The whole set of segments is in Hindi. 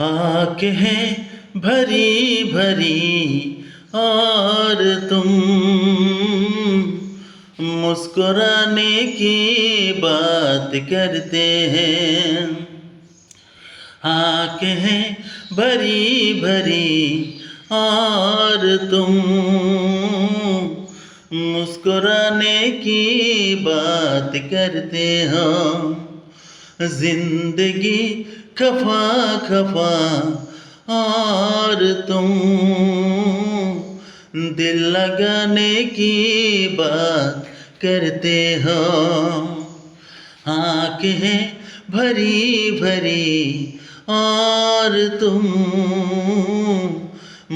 आँख है भरी भरी और तुम मुस्कुराने की बात करते हैं। आँख है भरी भरी और तुम मुस्कुराने की बात करते हो। ज़िंदगी खफा खफा और तुम दिल लगाने की बात करते हो। आँखें भरी भरी और तुम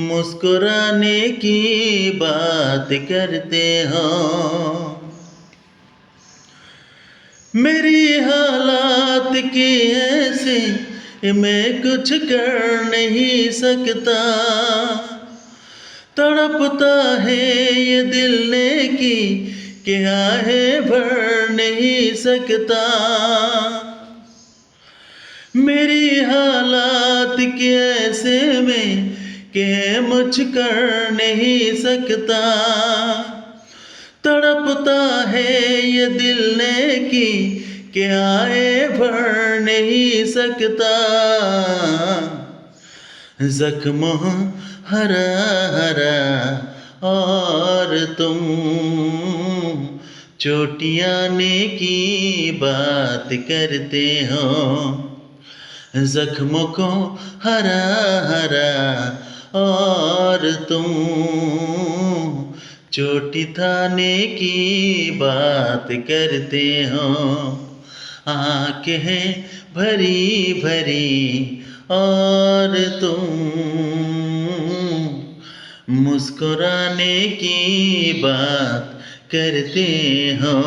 मुस्कुराने की बात करते हो। मेरी हालात की ऐसे मैं कुछ कर नहीं सकता। तड़पता है ये दिल ने की क्या है भर नहीं सकता। मेरी हालात के ऐसे में के मुझ कर नहीं सकता। तड़पता है ये दिल ने की क्या है भर नहीं सकता। जख्म हरा हरा और तुम चोटियाने की बात करते हो। जख्मों को हरा हरा और तुम चोटी थाने की बात करते हो। आँखें भरी भरी और तुम मुस्कुराने की बात करते हो।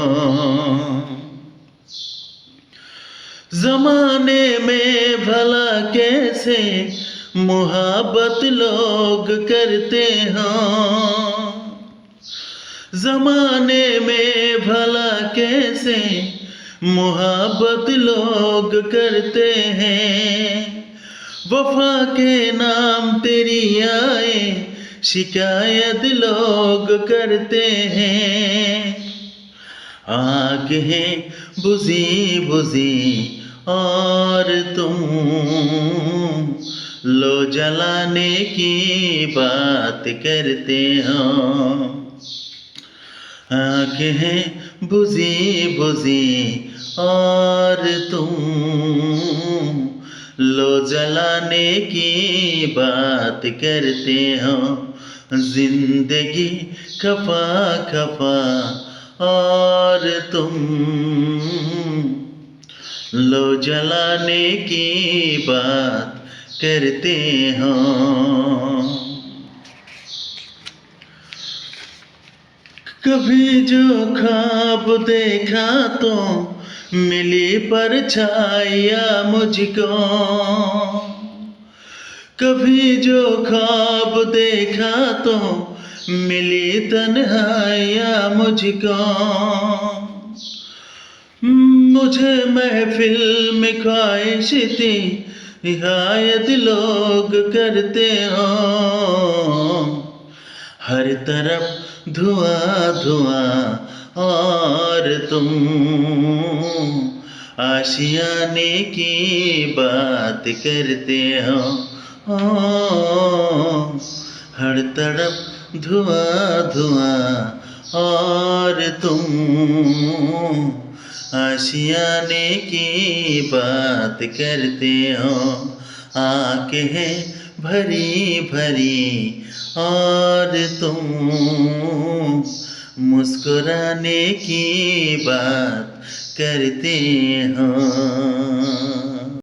जमाने में भला कैसे मुहब्बत लोग करते हो। जमाने में भला कैसे मुहब्बत लोग करते हैं। वफा के नाम तेरी आए, शिकायत लोग करते हैं। आग है बुझी बुझी और तुम लो जलाने की बात करते हो। आँखें बुझी बुझी और तुम। लो जलाने की बात करते हो। ज़िंदगी खफा खफा और तुम। लो जलाने की बात करते हो। कभी जो ख्वाब देखा तो मिली परछाइया मुझको। कभी जो ख्वाब देखा तो मिली तन्हाइया मुझको। मुझे महफिल में ख्वाहिश थी निहायत लोग करते हो। हर तरफ़ धुआँ धुआँ और तुम। आशियाने की बात करते हो। हर तरफ़ धुआँ धुआँ और तुम। आशियाने की बात करते हो। आँखें भरी भरी और तुम। मुस्कुराने की बात करते हो।